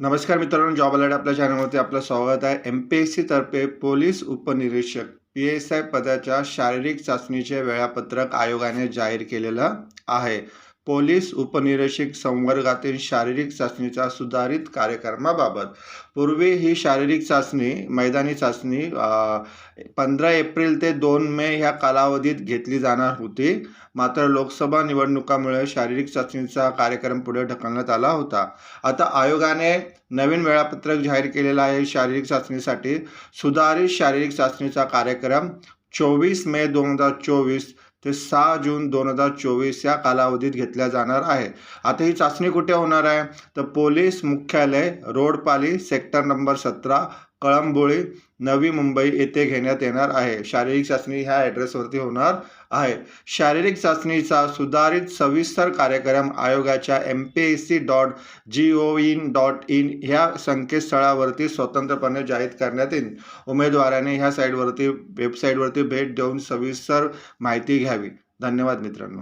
नमस्कार मित्रांनो job alert आपल्या चॅनलवरती आपलं स्वागत आहे. एम पी एस सीतर्फे पोलीस उपनिरीक्षक पी एस आय पदाच्या शारीरिक चाचणीचे वेळापत्रक आयोगाने जाहीर केलेलं आहे. पोलीस उपनिरीक्षक संवर्गातील शारीरिक चाचणीच्या सुधारित कार्यक्रमाबाबत. पूर्वी ही शारीरिक चाचणी मैदानी चाचणी पंधरा एप्रिल ते दोन मे ह्या कालावधीत घेतली जाणार होती. मात्र लोकसभा निवडणुकामुळे शारीरिक चाचणीचा कार्यक्रम पुढे ढकलण्यात आला होता. आता आयोगाने नवीन वेळापत्रक जाहीर केलेलं आहे. शारीरिक चाचणीसाठी सुधारित शारीरिक चाचणीचा कार्यक्रम चोवीस मे दोन हजार चोवीस ते सहा जून दोन हजार चोवीस या कालावधीत घेतल्या जाणार आहे. आता ही चाचणी कुठे होणार आहे? तर पोलीस मुख्यालय रोडपाली सेक्टर नंबर सतरा कळंबोळी नवी मुंबई येथे घेण्यात येणार आहे. शारीरिक चाचणी ह्या ॲड्रेसवरती होणार आहे. शारीरिक चाचणीचा सुधारित सविस्तर कार्यक्रम आयोगाच्या M P S C dot G O in dot in ह्या संकेतस्थळावरती स्वतंत्रपणे जाहीर करण्यात येईल. उमेदवाराने ह्या साईटवरती वेबसाईटवरती भेट देऊन सविस्तर माहिती घ्यावी. धन्यवाद मित्रांनो.